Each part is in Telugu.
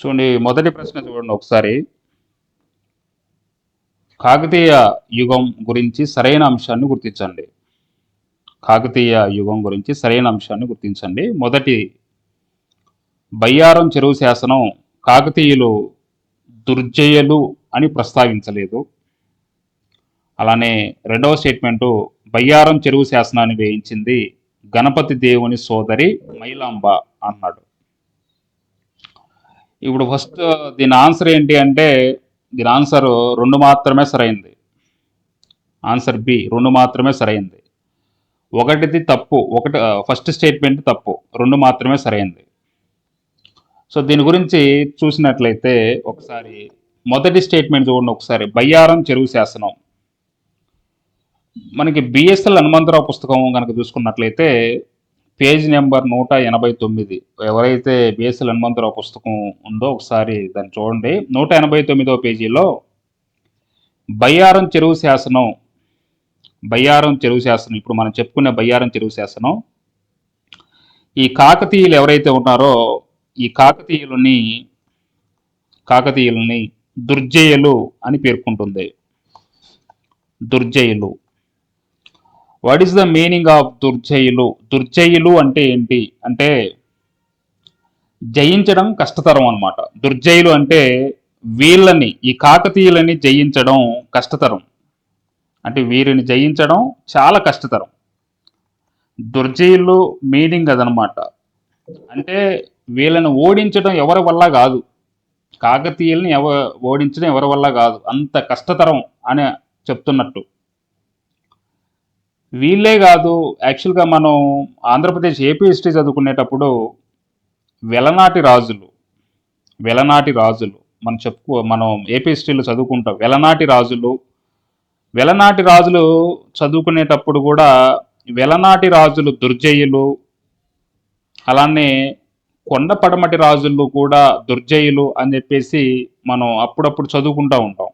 చూడండి మొదటి ప్రశ్న చూడండి ఒకసారి. కాకతీయ యుగం గురించి సరైన అంశాన్ని గుర్తించండి. కాకతీయ యుగం గురించి సరైన అంశాన్ని గుర్తించండి. మొదటి బయ్యారం చెరువు శాసనం కాకతీయులు దుర్జయులు అని ప్రస్తావించలేదు. అలానే రెండవ స్టేట్మెంటు బయ్యారం చెరువు శాసనాన్ని వేయించింది గణపతి దేవుని సోదరి మైలాంబ అన్నాడు. ఇప్పుడు ఫస్ట్ దీని ఆన్సర్ ఏంటి అంటే దీని ఆన్సర్ రెండు మాత్రమే సరైంది. ఆన్సర్ బి రెండు మాత్రమే సరైంది. ఒకటిది తప్పు ఒకటి ఫస్ట్ స్టేట్మెంట్ తప్పు రెండు మాత్రమే సరైంది. సో దీని గురించి చూసినట్లయితే ఒకసారి మొదటి స్టేట్మెంట్ చూడండి ఒకసారి. బయ్యారం చెరువు శాసనం. మనకి బిఎస్ఎల్ హనుమంతరావు పుస్తకం కనుక చూసుకున్నట్లయితే పేజ్ నెంబర్ నూట ఎనభై తొమ్మిది. ఎవరైతే బిఎస్ఎల్ హనుమంతరావు పుస్తకం ఉందో ఒకసారి దాన్ని చూడండి. నూట ఎనభై తొమ్మిదో పేజీలో బయ్యారం చెరువు శాసనం బయ్యారం చెరువు శాసనం ఇప్పుడు మనం చెప్పుకునే బయ్యారం చెరువు శాసనం. ఈ కాకతీయులు ఎవరైతే ఉన్నారో ఈ కాకతీయులని కాకతీయులని దుర్జయులు అని పేర్కొంటుంది. దుర్జయులు. What is the meaning of దుర్జయులు దుర్జయులు అంటే ఏంటి? అంటే జయించడం కష్టతరం అనమాట దుర్జయులు అంటే వీళ్ళని ఈ కాకతీయులని జయించడం కష్టతరం. అంటే వీరిని జయించడం చాలా కష్టతరం. దుర్జయులు మీనింగ్ అదనమాట అంటే వీళ్ళని ఓడించడం ఎవరి వల్ల కాదు. కాకతీయుల్ని ఎవ ఓడించడం ఎవరి వల్ల కాదు. అంత కష్టతరం అని చెప్తున్నట్టు. వీళ్ళే కాదు యాక్చువల్గా మనం ఆంధ్రప్రదేశ్ ఏపీ హిస్టరీ చదువుకునేటప్పుడు వెలనాటి రాజులు వెలనాటి రాజులు మనం చెప్పుకో మనం ఏపీ హిస్టరీలో చదువుకుంటాం వెలనాటి రాజులు వెలనాటి రాజులు చదువుకునేటప్పుడు కూడా వెలనాటి రాజులు దుర్జయులు అలానే కొండ పడమటి రాజులు కూడా దుర్జయులు అని చెప్పేసి మనం అప్పుడప్పుడు చదువుకుంటూ ఉంటాం.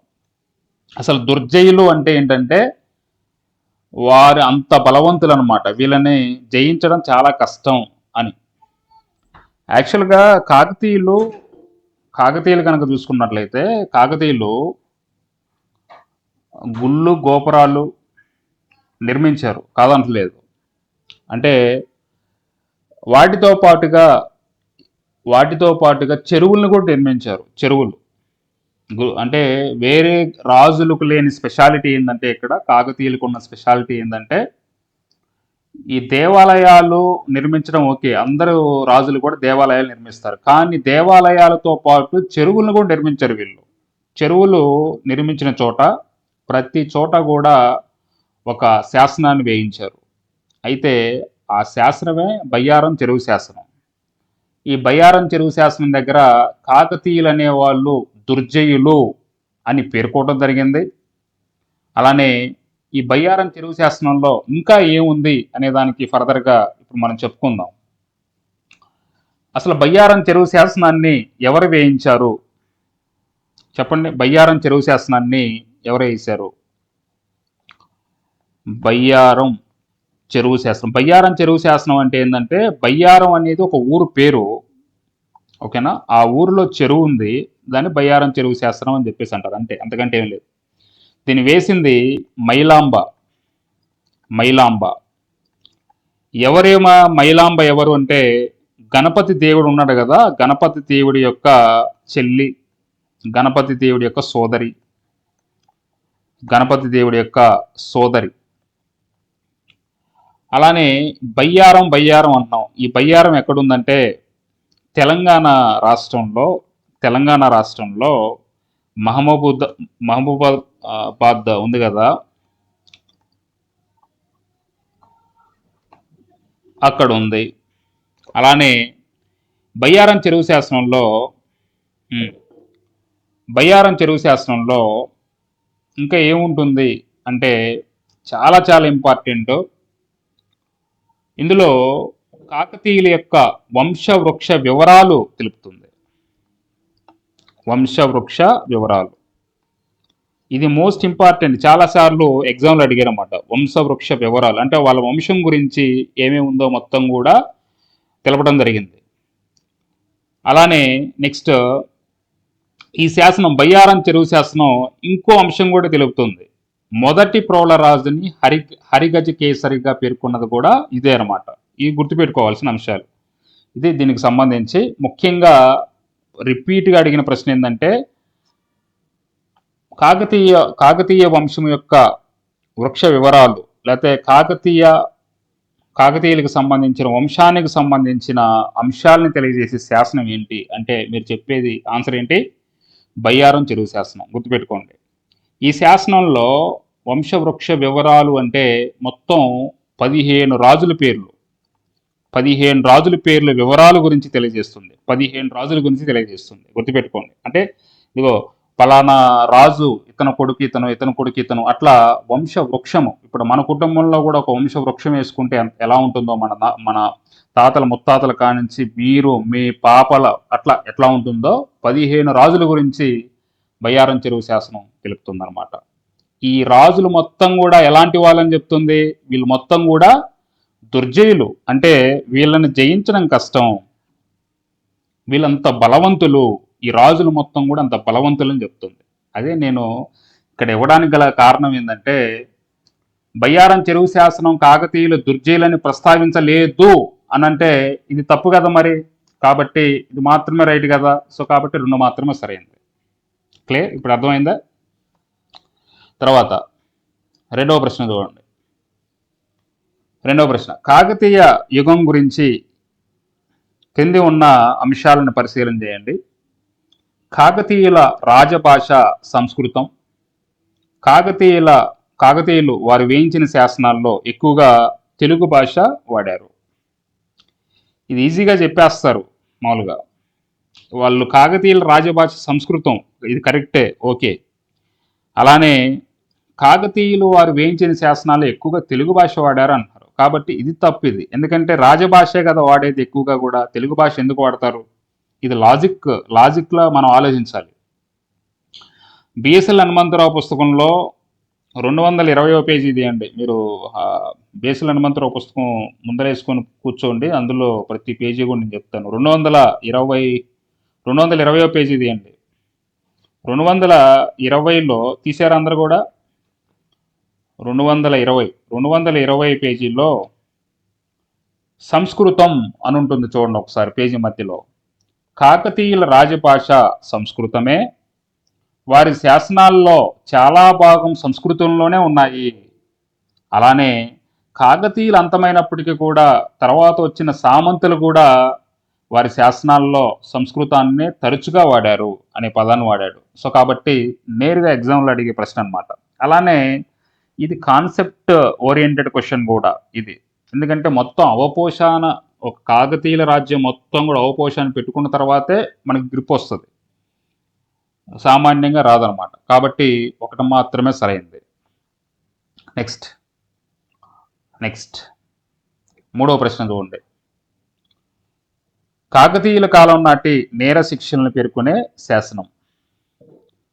అసలు దుర్జయులు అంటే ఏంటంటే వారు అంత బలవంతులు అనమాట వీళ్ళని జయించడం చాలా కష్టం అని. యాక్చువల్గా కాకతీయులు కాకతీయులు కనుక చూసుకున్నట్లయితే కాకతీయులు గుళ్ళు గోపురాలు నిర్మించారు. కాదంటలేదు. అంటే వాటితో పాటుగా వాటితో పాటుగా చెరువులను కూడా నిర్మించారు. చెరువులు. అంటే వేరే రాజులకు లేని స్పెషాలిటీ ఏంటంటే ఇక్కడ కాకతీయులకు ఉన్న స్పెషాలిటీ ఏంటంటే ఈ దేవాలయాలు నిర్మించడం ఓకే అందరూ రాజులు కూడా దేవాలయాలు నిర్మిస్తారు. కానీ దేవాలయాలతో పాటు చెరువులను కూడా నిర్మించారు వీళ్ళు. చెరువులు నిర్మించిన చోట ప్రతి చోట కూడా ఒక శాసనాన్ని వేయించారు. అయితే ఆ శాసనమే బయ్యారం చెరువు శాసనం. ఈ బయ్యారం చెరువు శాసనం దగ్గర కాకతీయులు అనేవాళ్ళు దుర్జయులు అని పేర్కోవడం జరిగింది. అలానే ఈ బయ్యారం చెరువు శాసనంలో ఇంకా ఏముంది అనే దానికి ఫర్దర్గా ఇప్పుడు మనం చెప్పుకుందాం. అసలు బయ్యారం చెరువు శాసనాన్ని ఎవరు వేయించారు? చెప్పండి బయ్యారం చెరువు శాసనాన్ని ఎవరు వేశారు? బయ్యారం చెరువు శాసనం. బయ్యారం చెరువు శాసనం అంటే ఏంటంటే బయ్యారం అనేది ఒక ఊరు పేరు. ఓకేనా? ఆ ఊరిలో చెరువు ఉంది. దాన్ని బయ్యారం చెరువు శాస్త్రం అని చెప్పేసి అంటారు. అంతే అంతకంటే ఏం లేదు. దీన్ని వేసింది మైలాంబ. మైలాంబ. ఎవరేమా మైలాంబ ఎవరు అంటే గణపతి దేవుడు ఉన్నాడు కదా గణపతి దేవుడి యొక్క చెల్లి గణపతి దేవుడి యొక్క సోదరి గణపతి దేవుడి యొక్క సోదరి. అలానే బయ్యారం బయ్యారం అంటున్నాం. ఈ బయ్యారం ఎక్కడుందంటే తెలంగాణ రాష్ట్రంలో తెలంగాణ రాష్ట్రంలో మహబూబ్ మహబూబాబాద్ ఉంది కదా. అక్కడ ఉంది. అలానే బయ్యారం చెరువు శాసనంలో బయ్యారం చెరువు శాసనంలో ఇంకా ఏముంటుంది అంటే చాలా చాలా ఇంపార్టెంట్ ఇందులో కాకతీయుల యొక్క వంశవృక్ష వివరాలు తెలుపుతుంది. వంశవృక్ష వివరాలు. ఇది మోస్ట్ ఇంపార్టెంట్ చాలాసార్లు ఎగ్జామ్లో అడిగారు అనమాట వంశవృక్ష వివరాలు. అంటే వాళ్ళ వంశం గురించి ఏమేమి ఉందో మొత్తం కూడా తెలపడం జరిగింది. అలానే నెక్స్ట్ ఈ శాసనం బయ్యారం చెరువు శాసనం ఇంకో అంశం కూడా తెలుపుతుంది. మొదటి ప్రోళరాజుని హరి హరిగజ కేసరిగా పేర్కొన్నది కూడా ఇదే అనమాట ఇది గుర్తుపెట్టుకోవాల్సిన అంశాలు. ఇది దీనికి సంబంధించి ముఖ్యంగా రిపీట్గా అడిగిన ప్రశ్న ఏంటంటే కాకతీయ కాకతీయ వంశం యొక్క వృక్ష వివరాలు లేకపోతే కాకతీయ కాకతీయులకు సంబంధించిన వంశానికి సంబంధించిన అంశాలను తెలియజేసే శాసనం ఏంటి? అంటే మీరు చెప్పేది ఆన్సర్ ఏంటి? బయ్యారం చెరువు శాసనం. గుర్తుపెట్టుకోండి. ఈ శాసనంలో వంశవృక్ష వివరాలు అంటే మొత్తం పదిహేను రాజుల పేర్లు. పదిహేను రాజుల పేర్ల వివరాల గురించి తెలియజేస్తుంది. పదిహేను రాజుల గురించి తెలియజేస్తుంది. గుర్తుపెట్టుకోండి. అంటే ఇదిగో పలానా రాజు ఇతను కొడుకు ఇతను ఇతను కొడుకు ఇతను అట్లా వంశ వృక్షము ఇప్పుడు మన కుటుంబంలో కూడా ఒక వంశ వృక్షం వేసుకుంటే ఎలా ఉంటుందో మన మన తాతల ముత్తాతల కానించి మీరు మీ పాపల అట్లా ఎట్లా ఉంటుందో పదిహేను రాజుల గురించి బయ్యారం చెరువు శాసనం తెలుపుతుంది ఈ రాజులు మొత్తం కూడా ఎలాంటి వాళ్ళని చెప్తుంది? వీళ్ళు మొత్తం కూడా దుర్జయులు అంటే వీళ్ళని జయించడం కష్టం. వీళ్ళంత బలవంతులు ఈ రాజులు మొత్తం కూడా అంత బలవంతులని చెప్తుంది. అదే నేను ఇక్కడ ఇవ్వడానికి గల కారణం ఏంటంటే బయ్యారం చెరువు శాసనం కాకతీయులు దుర్జయులని ప్రస్తావించలేదు అని అంటే ఇది తప్పు కదా మరి? కాబట్టి ఇది మాత్రమే రైట్ కదా? సో కాబట్టి రెండు మాత్రమే సరైనది. క్లియర్? ఇప్పుడు అర్థమైందా? తర్వాత రెండవ ప్రశ్న చూడండి. రెండవ ప్రశ్న. కాకతీయ యుగం గురించి కింది ఉన్న అంశాలను పరిశీలన చేయండి. కాకతీయుల రాజభాష సంస్కృతం. కాకతీయుల కాకతీయులు వారు వేయించిన శాసనాల్లో ఎక్కువగా తెలుగు భాష వాడారు. ఇది ఈజీగా చెప్పేస్తారు మామూలుగా. వాళ్ళు కాకతీయుల రాజభాష సంస్కృతం ఇది కరెక్టే ఓకే. అలానే కాకతీయులు వారు వేయించిన శాసనాలు ఎక్కువగా తెలుగు భాష వాడారు అంటారు కాబట్టి ఇది తప్పు ఇది. ఎందుకంటే రాజభాషే కదా వాడేది ఎక్కువగా కూడా. తెలుగు భాష ఎందుకు వాడతారు? ఇది లాజిక్ లాజిక్లో మనం ఆలోచించాలి. బిఎస్ఎల్ హనుమంతరావు పుస్తకంలో రెండు వందల ఇరవయో పేజీ అండి. మీరు బిఎస్ఎల్ హనుమంతరావు పుస్తకం ముందరేసుకొని కూర్చోండి. అందులో ప్రతి పేజీ కూడా నేను చెప్తాను. రెండు వందల ఇరవై రెండు వందల ఇరవయో పేజీ అండి. రెండు వందల ఇరవైలో తీసారు అందరు కూడా. రెండు వందల ఇరవై రెండు వందల ఇరవై పేజీలో సంస్కృతం అని ఉంటుంది చూడండి ఒకసారి పేజీ మధ్యలో. కాకతీయుల రాజభాష సంస్కృతమే. వారి శాసనాల్లో చాలా భాగం సంస్కృతంలోనే ఉన్నాయి. అలానే కాకతీయులు అంతమైనప్పటికీ కూడా తర్వాత వచ్చిన సామంతులు కూడా వారి శాసనాల్లో సంస్కృతాన్ని తరచుగా వాడారు అనే పదాన్ని వాడాడు సో కాబట్టి నేరుగా ఎగ్జామ్లో అడిగే ప్రశ్న అన్నమాట. అలానే ఇది కాన్సెప్ట్ ఓరియంటెడ్ క్వశ్చన్ కూడా ఇది. ఎందుకంటే మొత్తం అవపోషాన ఒక కాకతీయుల రాజ్యం మొత్తం కూడా అవపోషాన్ని పెట్టుకున్న తర్వాతే మనకి గ్రిప్ వస్తుంది. సామాన్యంగా రాదనమాట కాబట్టి ఒకటి మాత్రమే సరైంది. నెక్స్ట్ నెక్స్ట్ మూడవ ప్రశ్న చూడండి. కాకతీయుల కాలం నాటి నేర శిక్షలను పేర్కొనే శాసనం.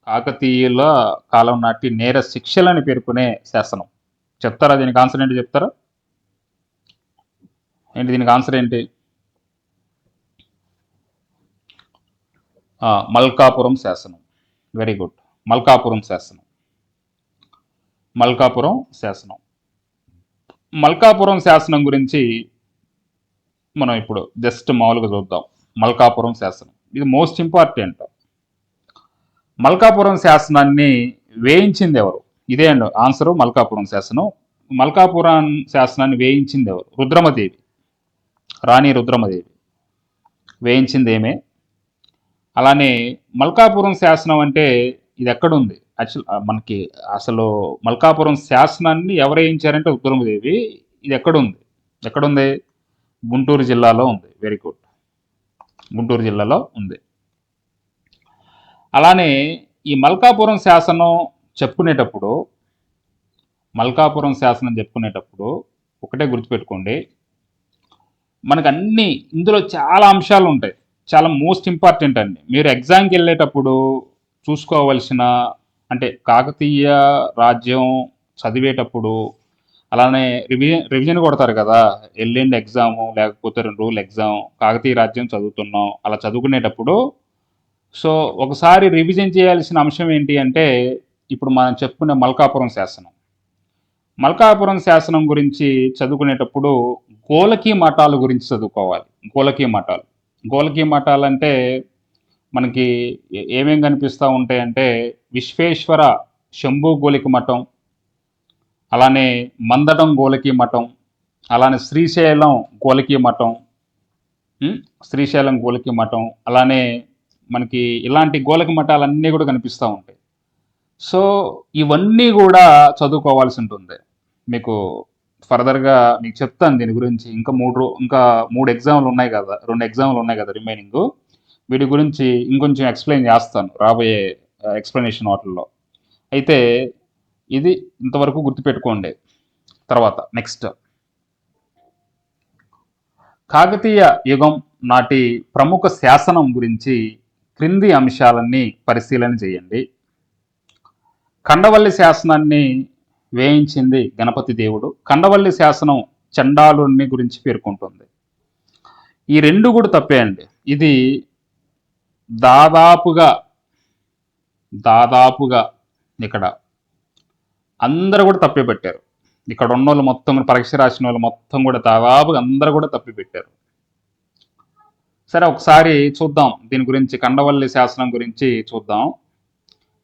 కాకతీయుల కాలం నాటి నేర శిక్షలని పేర్కొనే శాసనం. చెప్తారా? దీనికి ఆన్సర్ ఏంటి చెప్తారా? ఏంటి దీనికి ఆన్సర్ ఏంటి? మల్కాపురం శాసనం. Very good. మల్కాపురం శాసనం. మల్కాపురం శాసనం. మల్కాపురం శాసనం గురించి మనం ఇప్పుడు జస్ట్ మామూలుగా చూద్దాం. మల్కాపురం శాసనం. ఇది మోస్ట్ ఇంపార్టెంట్. మల్కాపురం శాసనాన్ని వేయించింది ఎవరు ఇదే అండి ఆన్సరు మల్కాపురం శాసనం. మల్కాపురం శాసనాన్ని వేయించింది ఎవరు రుద్రమదేవి. రాణి రుద్రమదేవి. వేయించింది ఏమే అలానే మల్కాపురం శాసనం అంటే ఇది ఎక్కడుంది యాక్చువల్ మనకి అసలు మల్కాపురం శాసనాన్ని ఎవరు వేయించారంటే రుద్రమదేవి. ఇది ఎక్కడుంది? ఎక్కడుంది గుంటూరు జిల్లాలో ఉంది. వెరీ గుడ్ గుంటూరు జిల్లాలో ఉంది. అలానే ఈ మల్కాపురం శాసనం చెప్పుకునేటప్పుడు మల్కాపురం శాసనం చెప్పుకునేటప్పుడు ఒకటే గుర్తుపెట్టుకోండి. మనకు అన్ని ఇందులో చాలా అంశాలు ఉంటాయి. చాలా మోస్ట్ ఇంపార్టెంట్ అండి మీరు ఎగ్జామ్కి వెళ్ళేటప్పుడు చూసుకోవలసిన అంటే కాకతీయ రాజ్యం చదివేటప్పుడు అలానే రివిజన్ రివిజన్ కొడతారు కదా. ఎల్లుండి ఎగ్జాము లేకపోతే రెండు రోజులు ఎగ్జామ్ కాకతీయ రాజ్యం చదువుతున్నాం అలా చదువుకునేటప్పుడు సో ఒకసారి రివిజన్ చేయాల్సిన అంశం ఏంటి అంటే ఇప్పుడు మనం చెప్పుకునే మల్కాపురం శాసనం. మల్కాపురం శాసనం గురించి చదువుకునేటప్పుడు గోలకీ మఠాల గురించి చదువుకోవాలి. గోలకీ మఠాలు. గోలకీ మఠాలు అంటే మనకి ఏ- ఏమేం కనిపిస్తూ ఉంటాయంటే విశ్వేశ్వర శంభు గోలికి మఠం అలానే మందడం గోలకీ మఠం అలానే శ్రీశైలం గోలకీ మఠం శ్రీశైలం గోలకి మఠం అలానే మనకి ఇలాంటి గోలకి మఠాలన్నీ కూడా కనిపిస్తూ ఉంటాయి. సో ఇవన్నీ కూడా చదువుకోవాల్సి ఉంటుంది. మీకు ఫర్దర్గా మీకు చెప్తాను దీని గురించి. ఇంకా మూడు ఇంకా మూడు ఎగ్జామ్లు ఉన్నాయి కదా రెండు ఎగ్జామ్లు ఉన్నాయి కదా రిమైనింగ్. వీటి గురించి ఇంకొంచెం ఎక్స్ప్లెయిన్ చేస్తాను రాబోయే ఎక్స్ప్లెనేషన్ వాటిల్లో. అయితే ఇది ఇంతవరకు గుర్తుపెట్టుకోండి. తర్వాత నెక్స్ట్. కాకతీయ యుగం నాటి ప్రముఖ శాసనం గురించి క్రింది అంశాలన్నీ పరిశీలన చేయండి. కండవల్లి శాసనాన్ని వేయించింది గణపతి దేవుడు. కండవల్లి శాసనం చండాలుని గురించి పేర్కొంటుంది. ఈ రెండు కూడా తప్పే అండి. ఇది దాదాపుగా దాదాపుగా ఇక్కడ అందరూ కూడా తప్పే పెట్టారు. ఇక్కడ ఉన్న వాళ్ళు మొత్తం పరీక్ష రాసిన వాళ్ళు మొత్తం కూడా దాదాపుగా అందరూ కూడా తప్పి పెట్టారు. సరే ఒకసారి చూద్దాం. దీని గురించి కండవల్లి శాసనం గురించి చూద్దాం.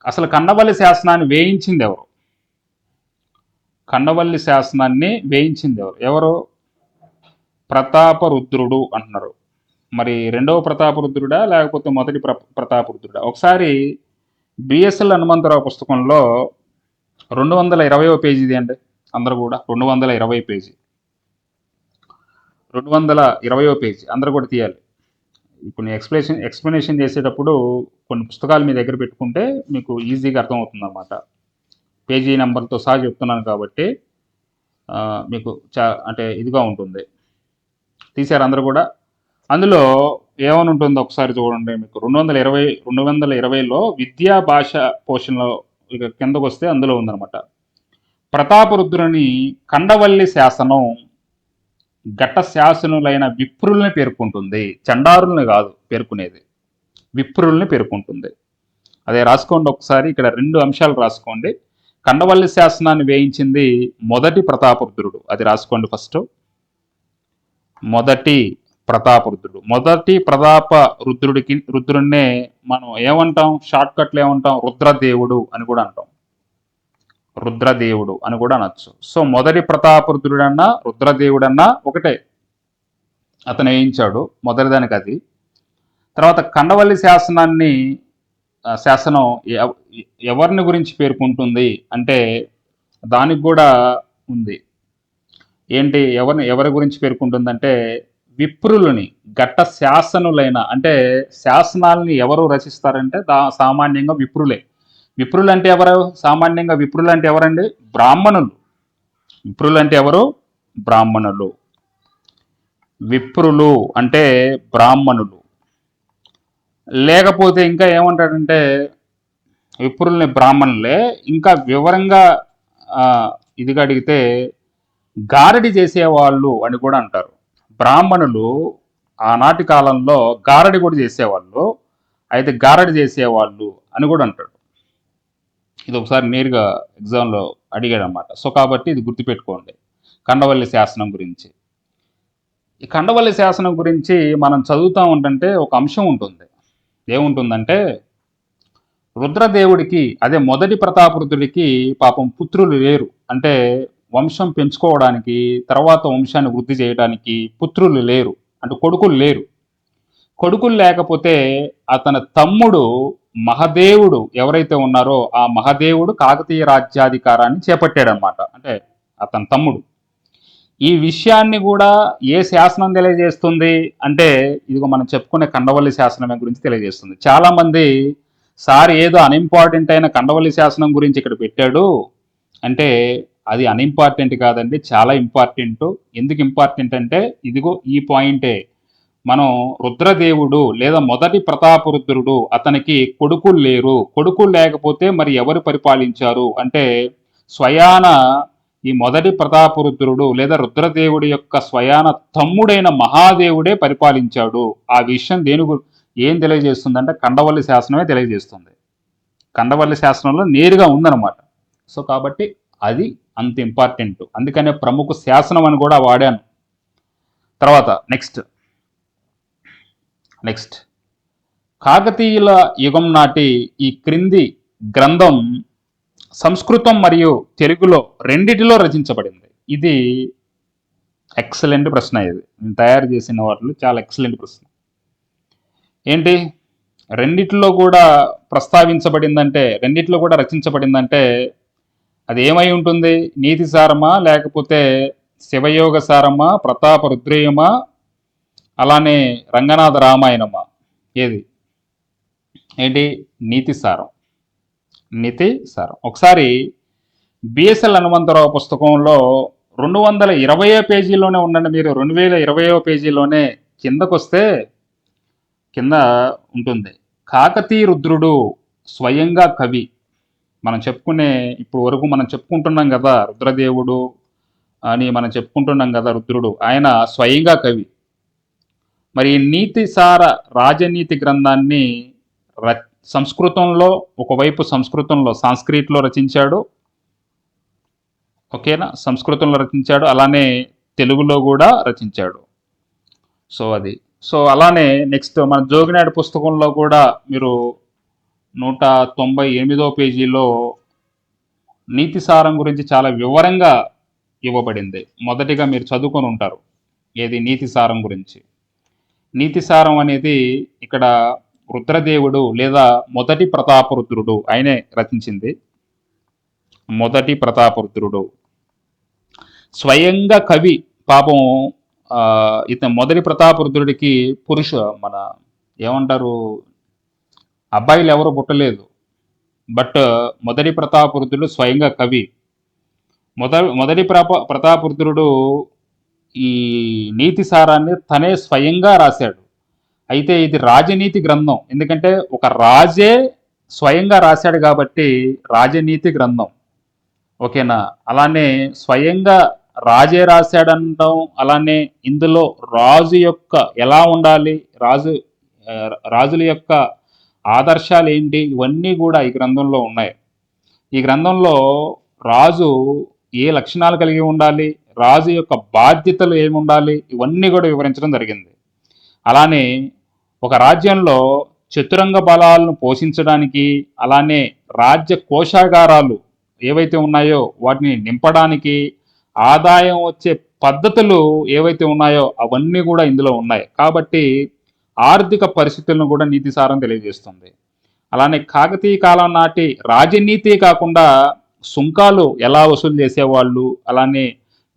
అసలు కండవల్లి శాసనాన్ని వేయించింది ఎవరు? కండవల్లి శాసనాన్ని వేయించింది ఎవరు? ఎవరు? ప్రతాపరుద్రుడు అంటున్నారు. మరి రెండవ ప్రతాపరుద్రుడా లేకపోతే మొదటి ప్ర ప్రతాపరుద్రుడా? ఒకసారి బిఎస్ఎల్ హనుమంతరావు పుస్తకంలో రెండు వందల ఇరవయో పేజీది అండి అందరూ కూడా రెండు వందల ఇరవై పేజీ. రెండు వందల ఇరవయో పేజీ. అందరూ కూడా తీయాలి. కొన్ని నేను ఎక్స్ప్లెనేషన్ ఎక్స్ప్లెనేషన్ చేసేటప్పుడు కొన్ని పుస్తకాలు మీ దగ్గర పెట్టుకుంటే మీకు ఈజీగా అర్థమవుతుంది అనమాట పేజీ నెంబర్తో సహా చెప్తున్నాను కాబట్టి మీకు చా అంటే ఇదిగా ఉంటుంది. తీశారు అందరూ కూడా? అందులో ఏమని ఉంటుందో ఒకసారి చూడండి మీకు. రెండు వందల ఇరవై రెండు వందల ఇరవైలో విద్యా భాష పోషణలో ఇక కిందకు వస్తే అందులో ఉందన్నమాట. ప్రతాపరుద్రుని కండవల్లి శాసనం ఘట శాసనులైన విప్రుల్ని పేర్కొంటుంది. చండారుల్ని కాదు పేర్కొనేది. విప్రుల్ని పేర్కొంటుంది. అదే రాసుకోండి ఒకసారి ఇక్కడ రెండు అంశాలు రాసుకోండి. కండవల్లి శాసనాన్ని వేయించింది మొదటి ప్రతాపరుద్రుడు. అది రాసుకోండి ఫస్ట్. మొదటి ప్రతాపరుద్రుడు. మొదటి ప్రతాప రుద్రుడికి రుద్రుడినే మనం ఏమంటాం? షార్ట్ కట్లు ఏమంటాం? రుద్రదేవుడు అని కూడా అంటాం. రుద్రదేవుడు అని కూడా అనొచ్చు. సో మొదటి ప్రతాపరుద్రుడన్నా రుద్రదేవుడన్నా ఒకటే అతను వేయించాడు మొదటి దానికి అది తర్వాత కండవల్లి శాసనాన్ని శాసనం ఎవ- ఎవరిని గురించి పేర్కొంటుంది అంటే దానికి కూడా ఉంది. ఏంటి ఎవరిని ఎవరి గురించి పేర్కొంటుందంటే విప్రులని ఘట్ట శాసనులైన అంటే శాసనాలని ఎవరు రచిస్తారంటే దా సామాన్యంగా విప్రులే. విప్రులు అంటే ఎవరు? సామాన్యంగా విప్రులు అంటే ఎవరండి? బ్రాహ్మణులు. విప్రులు అంటే ఎవరు? బ్రాహ్మణులు. విప్రులు అంటే బ్రాహ్మణులు. లేకపోతే ఇంకా ఏమంటాడంటే విప్రుల్ని బ్రాహ్మణులే. ఇంకా వివరంగా ఇదిగా అడిగితే గారడి చేసేవాళ్ళు అని కూడా అంటారు. బ్రాహ్మణులు ఆనాటి కాలంలో గారడి కూడా చేసేవాళ్ళు. అయితే గారడి చేసేవాళ్ళు అని కూడా అంటాడు. ఇది ఒకసారి నేరుగా ఎగ్జామ్లో అడిగాడు అనమాట సో కాబట్టి ఇది గుర్తుపెట్టుకోండి. కండవల్లి శాసనం గురించి. ఈ కండవల్లి శాసనం గురించి మనం చదువుతూ ఉంటుంటే ఒక అంశం ఉంటుంది. ఏముంటుందంటే రుద్రదేవుడికి అదే మొదటి ప్రతాపరుద్రుడికి పాపం పుత్రులు లేరు. అంటే వంశం పెంచుకోవడానికి తర్వాత వంశాన్ని వృద్ధి చేయడానికి పుత్రులు లేరు. అంటే కొడుకులు లేరు. కొడుకులు లేకపోతే అతని తమ్ముడు మహదేవుడు ఎవరైతే ఉన్నారో ఆ మహదేవుడు కాకతీయ రాజ్యాధికారాన్ని చేపట్టాడనమాట అంటే అతని తమ్ముడు. ఈ విషయాన్ని కూడా ఏ శాసనం తెలియజేస్తుంది? అంటే ఇదిగో మనం చెప్పుకునే కండవల్లి శాసనం గురించి తెలియజేస్తుంది. చాలామంది సార్ ఏదో అన్ఇంపార్టెంట్ అయిన కండవల్లి శాసనం గురించి ఇక్కడ పెట్టాడు. అంటే అది అన్ఇంపార్టెంట్ కాదండి చాలా ఇంపార్టెంట్. ఎందుకు ఇంపార్టెంట్ అంటే ఇదిగో ఈ పాయింటే. మనం రుద్రదేవుడు లేదా మొదటి ప్రతాపరుద్రుడు అతనికి కొడుకులు లేరు. కొడుకులు లేకపోతే మరి ఎవరు పరిపాలించారు? అంటే స్వయాన ఈ మొదటి ప్రతాపరుద్రుడు లేదా రుద్రదేవుడి యొక్క స్వయాన తమ్ముడైన మహాదేవుడే పరిపాలించాడు. ఆ విషయం దేని ఏం తెలియజేస్తుందంటే కండవల్లి శాసనమే తెలియజేస్తుంది. కండవల్లి శాసనంలో నేరుగా ఉందన్నమాట. సో కాబట్టి అది అంత ఇంపార్టెంట్. అందుకనే ప్రముఖ శాసనం అని కూడా వాడాను. తర్వాత నెక్స్ట్. నెక్స్ట్ కాకతీయుల యుగం నాటి ఈ క్రింది గ్రంథం సంస్కృతం మరియు తెలుగులో రెండిటిలో రచించబడింది. ఇది ఎక్సలెంట్ ప్రశ్న ఇది. నేను తయారు చేసిన వాటిలో చాలా ఎక్సలెంట్ ప్రశ్న. ఏంటి? రెండిట్లో కూడా ప్రస్తావించబడిందంటే రెండిట్లో కూడా రచించబడిందంటే అది ఏమై ఉంటుంది? నీతి సారమా లేకపోతే శివయోగ సారమా ప్రతాప రుద్రేయమా అలానే రంగనాథ రామాయణమా? ఏది? ఏంటి? నీతి సారం. నీతి సారం. ఒకసారి బిఎస్ఎల్ హనుమంతరావు పుస్తకంలో రెండు వందల ఇరవయో పేజీలోనే ఉండండి మీరు. రెండు వేల ఇరవయో పేజీలోనే కిందకొస్తే కింద ఉంటుంది. కాకతీయ రుద్రుడు స్వయంగా కవి. మనం చెప్పుకునే ఇప్పుడు వరకు మనం చెప్పుకుంటున్నాం కదా రుద్రదేవుడు అని మనం చెప్పుకుంటున్నాం కదా రుద్రుడు. ఆయన స్వయంగా కవి. మరి నీతిసార నీతి సార రాజనీతి గ్రంథాన్ని ర సంస్కృతంలో ఒకవైపు సంస్కృతంలో సాంస్క్రిట్లో రచించాడు. ఓకేనా? సంస్కృతంలో రచించాడు అలానే తెలుగులో కూడా రచించాడు. సో అది. సో అలానే నెక్స్ట్ మన జోగినాడు పుస్తకంలో కూడా మీరు నూట తొంభై ఎనిమిదో పేజీలో నీతి సారం గురించి చాలా వివరంగా ఇవ్వబడింది. మొదటిగా మీరు చదువుకొని ఉంటారు. ఏది నీతి సారం గురించి? నీతిసారం అనేది ఇక్కడ రుద్రదేవుడు లేదా మొదటి ప్రతాపరుద్రుడు ఆయనే రచించింది. మొదటి ప్రతాపరుద్రుడు. స్వయంగా కవి పాపం ఇతను మొదటి ప్రతాపరుద్రుడికి పురుష మన ఏమంటారు అబ్బాయిలు ఎవరు పుట్టలేదు. బట్ మొదటి ప్రతాపరుద్రుడు స్వయంగా కవి. మొద మొదటి ప్రప ప్రతాపరుద్రుడు ఈ నీతి సారాన్ని తనే స్వయంగా రాశాడు. అయితే ఇది రాజనీతి గ్రంథం. ఎందుకంటే ఒక రాజే స్వయంగా రాశాడు కాబట్టి రాజనీతి గ్రంథం. ఓకేనా? అలానే స్వయంగా రాజే రాశాడనడం అలానే ఇందులో రాజు యొక్క ఎలా ఉండాలి రాజు రాజుల యొక్క ఆదర్శాలు ఏంటి ఇవన్నీ కూడా ఈ గ్రంథంలో ఉన్నాయి. ఈ గ్రంథంలో రాజు ఏ లక్షణాలు కలిగి ఉండాలి రాజు యొక్క బాధ్యతలు ఏమి ఉండాలి ఇవన్నీ కూడా వివరించడం జరిగింది. అలానే ఒక రాజ్యంలో చతురంగ బలాలను పోషించడానికి అలానే రాజ్య కోశాగారాలు ఏవైతే ఉన్నాయో వాటిని నింపడానికి ఆదాయం వచ్చే పద్ధతులు ఏవైతే ఉన్నాయో అవన్నీ కూడా ఇందులో ఉన్నాయి. కాబట్టి ఆర్థిక పరిస్థితులను కూడా నీతిసారం తెలియజేస్తుంది. అలానే కాకతీయ కాలం నాటి రాజనీతి కాకుండా సుంకాలు ఎలా వసూలు చేసేవాళ్ళు? అలానే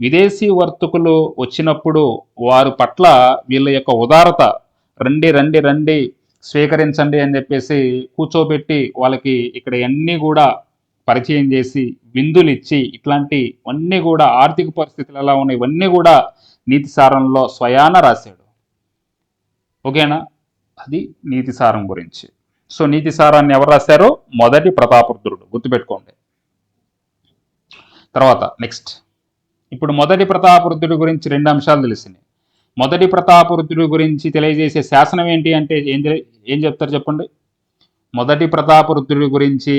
విదేశీ వర్తకులు వచ్చినప్పుడు వారి పట్ల వీళ్ళ యొక్క ఉదారత రండి రండి రండి స్వీకరించండి అని చెప్పేసి కూర్చోబెట్టి వాళ్ళకి ఇక్కడ అన్నీ కూడా పరిచయం చేసి విందులు ఇచ్చి ఇట్లాంటివన్నీ కూడా ఆర్థిక పరిస్థితులు ఎలా ఉన్నాయి ఇవన్నీ కూడా నీతి సారంలో స్వయాన రాశాడు. ఓకేనా? అది నీతి సారం గురించి. సో నీతి సారాన్ని ఎవరు రాశారో? మొదటి ప్రతాపరుద్రుడు. గుర్తుపెట్టుకోండి. తర్వాత నెక్స్ట్. ఇప్పుడు మొదటి ప్రతాపరుద్రుడి గురించి రెండు అంశాలు తెలిసినాయి మొదటి ప్రతాపరుద్రుడి గురించి తెలియజేసే శాసనం ఏంటి అంటే ఏం ఏం చెప్తారు చెప్పండి? మొదటి ప్రతాపరుద్రుడి గురించి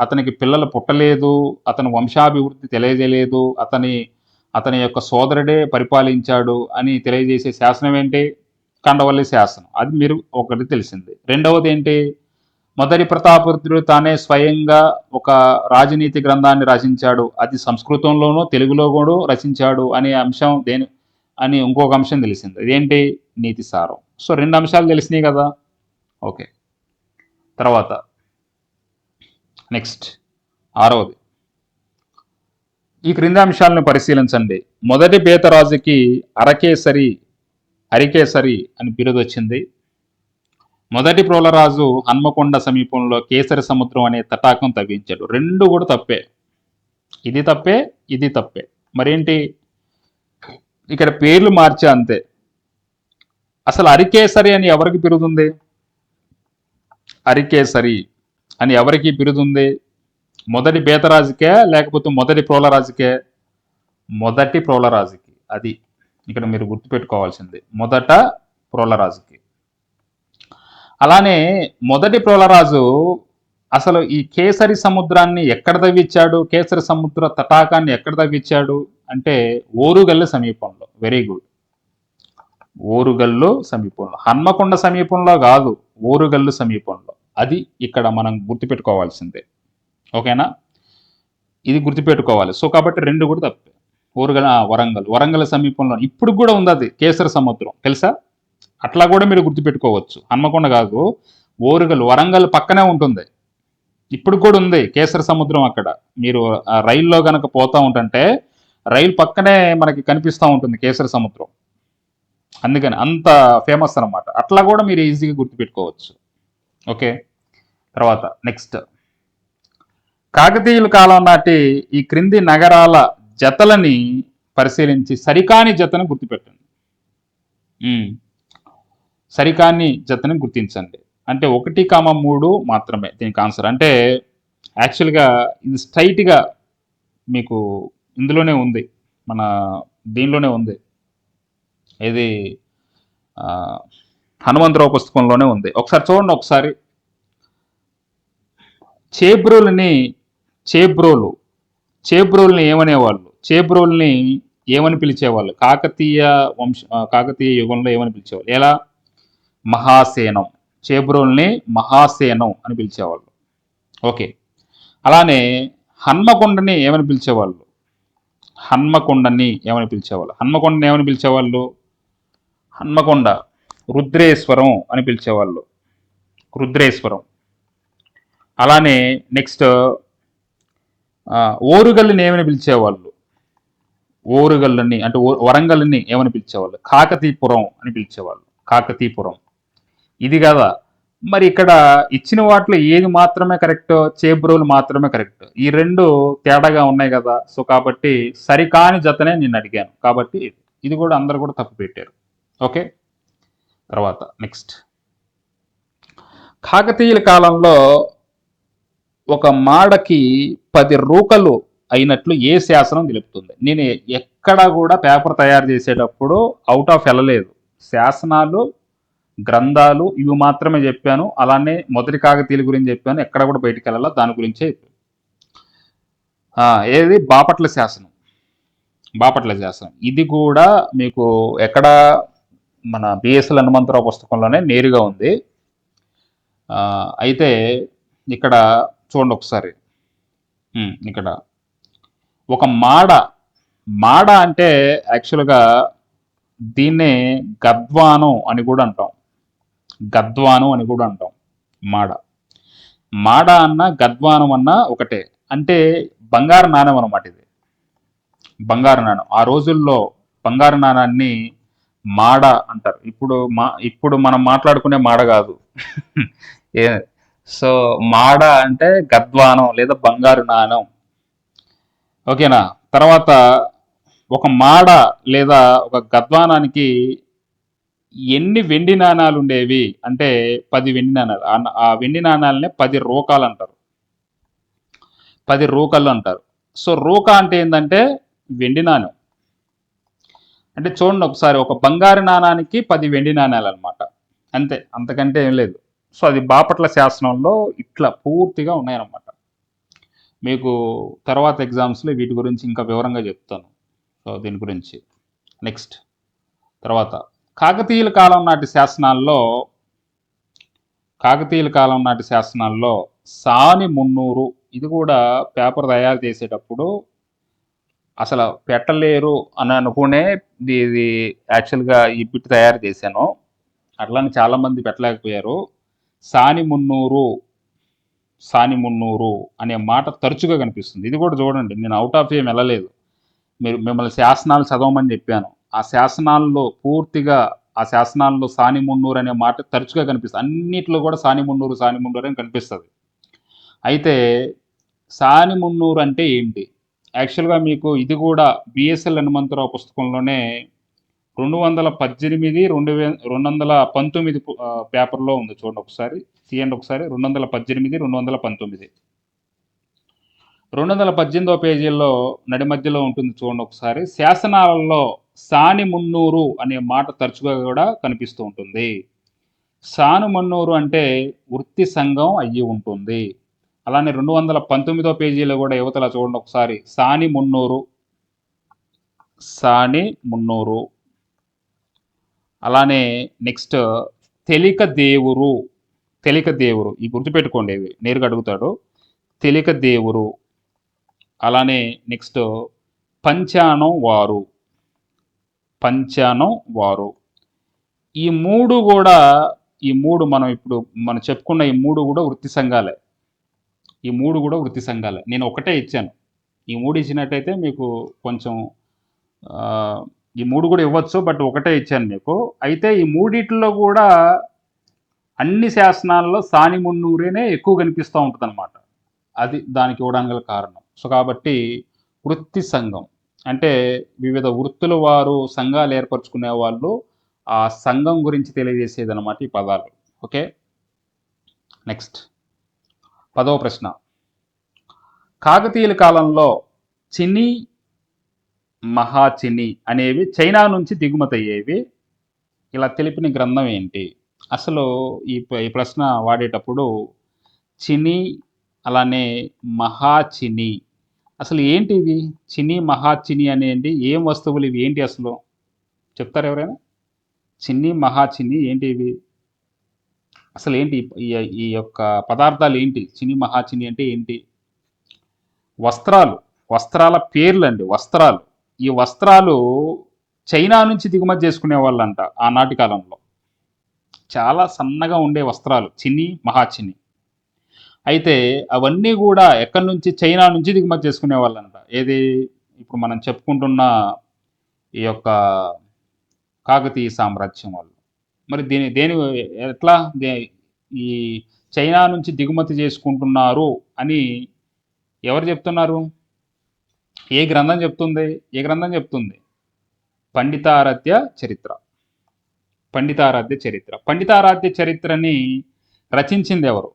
అతనికి పిల్లలు పుట్టలేదు అతని వంశాభివృద్ధి తెలియజేయలేదు అతని అతని యొక్క సోదరుడే పరిపాలించాడు అని తెలియజేసే శాసనం ఏంటి? కండవల్లి శాసనం. అది మీరు ఒకటి తెలిసింది. రెండవది ఏంటి? మొదటి ప్రతాపరుద్రుడు తానే స్వయంగా ఒక రాజనీతి గ్రంథాన్ని రచించాడు. అది సంస్కృతంలోనూ తెలుగులో కూడా రచించాడు అనే అంశం దేని అని ఇంకొక అంశం తెలిసింది. ఇదేంటి? నీతి సారం. సో రెండు అంశాలు తెలిసినాయి కదా. ఓకే. తర్వాత నెక్స్ట్ ఆరవది. ఈ క్రింది అంశాలను పరిశీలించండి. మొదటి బేతరాజుకి అరకేసరి అరికేసరి అని బిరుదొచ్చింది మొదటి ప్రోలరాజు హన్మకొండ సమీపంలో కేసరి సముద్రం అనే తటాకం తవ్వించాడు. రెండు కూడా తప్పే. ఇది తప్పే ఇది తప్పే. మరేంటి? ఇక్కడ పేర్లు మార్చే అంతే. అసలు అరికేసరి అని ఎవరికి బిరుదుంది అరికేసరి అని ఎవరికి బిరుదుంది మొదటి బేతరాజుకే లేకపోతే మొదటి ప్రోలరాజుకే? మొదటి ప్రోలరాజుకి. అది ఇక్కడ మీరు గుర్తుపెట్టుకోవాల్సింది. మొదట ప్రోలరాజుకి. అలానే మొదటి ప్రోలరాజు అసలు ఈ కేసరి సముద్రాన్ని ఎక్కడ తవ్విచ్చాడు కేసరి సముద్ర తటాకాన్ని ఎక్కడ తవ్విచ్చాడు అంటే ఓరుగల్లు సమీపంలో. వెరీ గుడ్ ఓరుగల్లు సమీపంలో. హన్మకొండ సమీపంలో కాదు ఓరుగల్లు సమీపంలో. అది ఇక్కడ మనం గుర్తుపెట్టుకోవాల్సిందే. ఓకేనా? ఇది గుర్తుపెట్టుకోవాలి. సో కాబట్టి రెండు కూడా తప్పే. ఓరుగల్ వరంగల్. వరంగల్ సమీపంలో. ఇప్పుడు కూడా ఉంది అది కేసర సముద్రం. తెలుసా? అట్లా కూడా మీరు గుర్తుపెట్టుకోవచ్చు. హన్మకొండ కాదు ఓరుగల్ వరంగల్ పక్కనే ఉంటుంది. ఇప్పుడు కూడా ఉంది కేసర సముద్రం అక్కడ. మీరు ఆ రైల్లో కనుక పోతూ ఉంటుంటే రైలు పక్కనే మనకి కనిపిస్తూ ఉంటుంది కేసర సముద్రం. అందుకని అంత ఫేమస్ అనమాట అట్లా కూడా మీరు ఈజీగా గుర్తుపెట్టుకోవచ్చు. ఓకే? తర్వాత నెక్స్ట్. కాకతీయుల కాలం నాటి ఈ క్రింది నగరాల జతలని పరిశీలించి సరికాని జతను గుర్తుపెట్టండి. సరికాని జతని గుర్తించండి. అంటే ఒకటి కామ మూడు మాత్రమే దీనికి ఆన్సర్. అంటే యాక్చువల్గా ఇది స్ట్రైట్గా మీకు ఇందులోనే ఉంది. మన దీనిలోనే ఉంది. ఇది హనుమంతరావు పుస్తకంలోనే ఉంది. ఒకసారి చూడండి ఒకసారి. చేబ్రోల్ని చేబ్రోలు. చేబ్రోల్ని ఏమనేవాళ్ళు? చేబ్రోల్ని ఏమని పిలిచేవాళ్ళు? కాకతీయ వంశ కాకతీయ యుగంలో ఏమని పిలిచేవాళ్ళు? ఎలా? మహాసేనం. చేబ్రోల్ని మహాసేనం అని పిలిచేవాళ్ళు. ఓకే. అలానే హన్మకొండని ఏమని పిలిచేవాళ్ళు? హన్మకొండని ఏమని పిలిచేవాళ్ళు? హన్మకొండని ఏమని పిలిచేవాళ్ళు? హన్మకొండ రుద్రేశ్వరం అని పిలిచేవాళ్ళు. రుద్రేశ్వరం. అలానే నెక్స్ట్ ఓరుగల్లుని ఏమని పిలిచేవాళ్ళు? ఓరుగల్లుని అంటే ఓ- వరంగల్ని ఏమని పిలిచేవాళ్ళు? కాకతీపురం అని పిలిచేవాళ్ళు. కాకతీపురం. ఇది కదా. మరి ఇక్కడ ఇచ్చిన వాటిలో ఏది మాత్రమే కరెక్ట్ చేబ్రోలు మాత్రమే కరెక్ట్. ఈ రెండు తేడాగా ఉన్నాయి కదా. సో కాబట్టి సరికాని జతనే నేను అడిగాను. కాబట్టి ఇది. కూడా అందరు కూడా తప్పు పెట్టారు. ఓకే? తర్వాత నెక్స్ట్. కాకతీయుల కాలంలో ఒక మాడకి పది రూకలు అయినట్లు ఏ శాసనం తెలుపుతుంది? నేను ఎక్కడా కూడా పేపర్ తయారు చేసేటప్పుడు అవుట్ ఆఫ్ వెళ్ళలేదు. శాసనాలు గ్రంథాలు ఇవి మాత్రమే చెప్పాను. అలానే మొదటి కాకతీయుల గురించి చెప్పాను. ఎక్కడ కూడా బయటికి వెళ్ళాలో దాని గురించే ఏది? బాపట్ల శాసనం. బాపట్ల శాసనం. ఇది కూడా మీకు ఎక్కడ మన బిఎస్ఎల్ హనుమంతరావు పుస్తకంలోనే నేరుగా ఉంది. అయితే ఇక్కడ చూడండి ఒకసారి. ఇక్కడ. ఒక మాడ. మాడ అంటే యాక్చువల్గా దీన్నే గద్వానం అని కూడా అంటాం. గద్వానం అని కూడా అంటాం. మాడ. మాడ అన్న గద్వానం అన్న ఒకటే. అంటే బంగారు నాణం అనమాట ఇది. బంగారు నాణం. ఆ రోజుల్లో బంగారు నాణాన్ని మాడ అంటారు. ఇప్పుడు మా ఇప్పుడు మనం మాట్లాడుకునే మాడ కాదు. ఏ సో మాడ అంటే గద్వానం లేదా బంగారు నాణం. ఓకేనా? తర్వాత ఒక మాడ లేదా ఒక గద్వానానికి ఎన్ని వెండి నాణాలు ఉండేవి అంటే పది వెండి నాణాలు. ఆ- వెండి నాణాలనే పది రూకాలు అంటారు. పది రూకలు అంటారు. సో రోక అంటే ఏంటంటే వెండి నాణ్యం అంటే చూడండి ఒకసారి ఒక బంగారు నాణానికి పది వెండి నాణాలు అనమాట అంతే అంతకంటే ఏం లేదు. సో అది బాపట్ల శాసనంలో ఇట్లా పూర్తిగా ఉన్నాయన్నమాట. మీకు తర్వాత ఎగ్జామ్స్లో వీటి గురించి ఇంకా వివరంగా చెప్తాను. సో దీని గురించి. నెక్స్ట్ తర్వాత. కాకతీయుల కాలం నాటి శాసనాల్లో కాకతీయుల కాలం నాటి శాసనాల్లో సాని మున్నూరు ఇది కూడా పేపర్ తయారు చేసేటప్పుడు అసలు పెట్టలేరు అని అనుకునే ఇది యాక్చువల్గా ఈ బిట్ తయారు చేశాను. అట్లానే చాలామంది పెట్టలేకపోయారు. సాని మున్నూరు సాని మున్నూరు అనే మాట తరచుగా కనిపిస్తుంది. ఇది కూడా చూడండి నేను అవుట్ ఆఫ్ ఏం వెళ్ళలేదు. మీరు మిమ్మల్ని శాసనాలు చదవమని చెప్పాను. ఆ శాసనాల్లో పూర్తిగా ఆ శాసనాల్లో సాని మున్నూరు అనే మాట తరచుగా కనిపిస్తుంది అన్నిట్లో కూడా సాని మున్నూరు సాని మున్నూరు అని కనిపిస్తుంది. అయితే సాని మున్నూరు అంటే ఏంటి? యాక్చువల్గా మీకు ఇది కూడా బిఎస్ఎల్ హనుమంతరావు పుస్తకంలోనే రెండు వందల పద్దెనిమిది రెండు వే రెండు వందల పంతొమ్మిది పేపర్లో ఉంది చూడండి ఒకసారి తీయండి ఒకసారి రెండు వందల పద్దెనిమిది రెండు వందల పంతొమ్మిది. రెండు వందల పద్దెనిమిదో పేజీల్లో నడి మధ్యలో ఉంటుంది చూడండి ఒకసారి శాసనాలలో సాని మున్నూరు అనే మాట తరచుగా కూడా కనిపిస్తూ ఉంటుంది. సానుమన్నూరు అంటే వృత్తి సంఘం అయ్యి ఉంటుంది. అలానే రెండు వందల పంతొమ్మిదో పేజీలో కూడా యువతల చూడండి ఒకసారి. సాని మున్నూరు సాని మున్నూరు అలానే నెక్స్ట్ తెలిక దేవురు తెలిక దేవురు ఈ గుర్తుపెట్టుకోండి ఇవి నేరుగా అడుగుతాడు. తెలిక దేవురు అలానే నెక్స్ట్ పంచానం వారు. పంచానం వారు. ఈ మూడు కూడా ఈ మూడు మనం ఇప్పుడు మనం చెప్పుకున్న ఈ మూడు కూడా వృత్తి సంఘాలే. ఈ మూడు కూడా వృత్తి సంఘాలే. నేను ఒకటే ఇచ్చాను. ఈ మూడు ఇచ్చినట్టయితే మీకు కొంచెం ఈ మూడు కూడా ఇవ్వచ్చు బట్ ఒకటే ఇచ్చాను మీకు. అయితే ఈ మూడిట్లో కూడా అన్ని శాసనాల్లో సాని మున్నూరేనే ఎక్కువ కనిపిస్తూ ఉంటుంది అనమాట అది దానికి ఇవ్వడానికి కారణం. సో కాబట్టి వృత్తి సంఘం. అంటే వివిధ వృత్తుల వారు సంఘాలు ఏర్పరచుకునే వాళ్ళు ఆ సంఘం గురించి తెలియజేసేది అనమాట ఈ పదాలు. ఓకే? నెక్స్ట్. పదవ ప్రశ్న. కాకతీయుల కాలంలో చిని మహాచిని అనేవి చైనా నుంచి దిగుమతి అయ్యేవి. ఇలా తెలిపిన గ్రంథం ఏంటి? అసలు ఈ ఈ ప్రశ్న వాడేటప్పుడు చిని అలానే మహాచిని అసలు ఏంటి ఇవి? చిని మహాచిని అనేది ఏం వస్తువులు ఇవి? ఏంటి అసలు? చెప్తారు ఎవరైనా? చిన్ని మహాచిని ఏంటి ఇవి? అసలు ఏంటి ఈ- ఈ యొక్క పదార్థాలు ఏంటి? చిని మహాచిని అంటే ఏంటి? వస్త్రాలు. వస్త్రాల పేర్లు అండి వస్త్రాలు. ఈ వస్త్రాలు చైనా నుంచి దిగుమతి చేసుకునే వాళ్ళంట ఆనాటి కాలంలో. చాలా సన్నగా ఉండే వస్త్రాలు చిన్ని మహాచిని అయితే అవన్నీ కూడా ఎక్కడి నుంచి చైనా నుంచి దిగుమతి చేసుకునే వాళ్ళంట. ఏది? ఇప్పుడు మనం చెప్పుకుంటున్న ఈ యొక్క కాకతీయ సామ్రాజ్యం వాళ్ళు. మరి దీని దేని ఎట్లా ఈ చైనా నుంచి దిగుమతి చేసుకుంటున్నారు అని ఎవరు చెప్తున్నారు? ఏ గ్రంథం చెప్తుంది? ఏ గ్రంథం చెప్తుంది? పండితారాధ్య చరిత్ర. పండితారాధ్య చరిత్ర. పండితారాధ్య చరిత్రని రచించింది ఎవరు?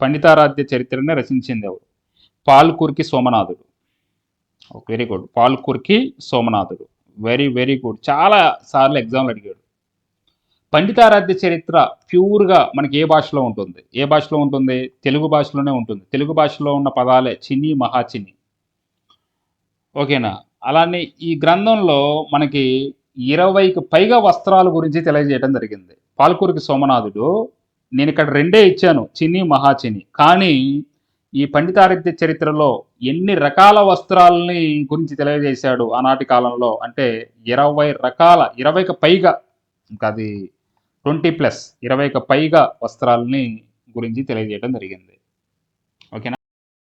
పండితారాధ్య చరిత్రని రచించింది ఎవరు? పాల్కూర్కి సోమనాథుడు. Very good. పాల్కుర్కి సోమనాథుడు. Very very good. చాలా సార్లు ఎగ్జామ్లు అడిగాడు. పండితారాధ్య చరిత్ర ప్యూర్గా మనకి ఏ భాషలో ఉంటుంది? ఏ భాషలో ఉంటుంది? తెలుగు భాషలోనే ఉంటుంది. తెలుగు భాషలో ఉన్న పదాలే చిన్ని మహాచిన్ని ఓకేనా? అలానే ఈ గ్రంథంలో మనకి ఇరవైకి పైగా వస్త్రాల గురించి తెలియజేయడం జరిగింది. పాల్కూరికి సోమనాథుడు నేను ఇక్కడ రెండే ఇచ్చాను. చిన్ని మహాచిని కానీ ఈ పండితారిద్య చరిత్రలో ఎన్ని రకాల వస్త్రాలని గురించి తెలియజేశాడు ఆనాటి కాలంలో? అంటే ఇరవై రకాల ఇరవైకి పైగా ఇంకా అది ట్వంటీ ప్లస్ ఇరవైకి పైగా వస్త్రాలని గురించి తెలియజేయడం జరిగింది. ఓకేనా?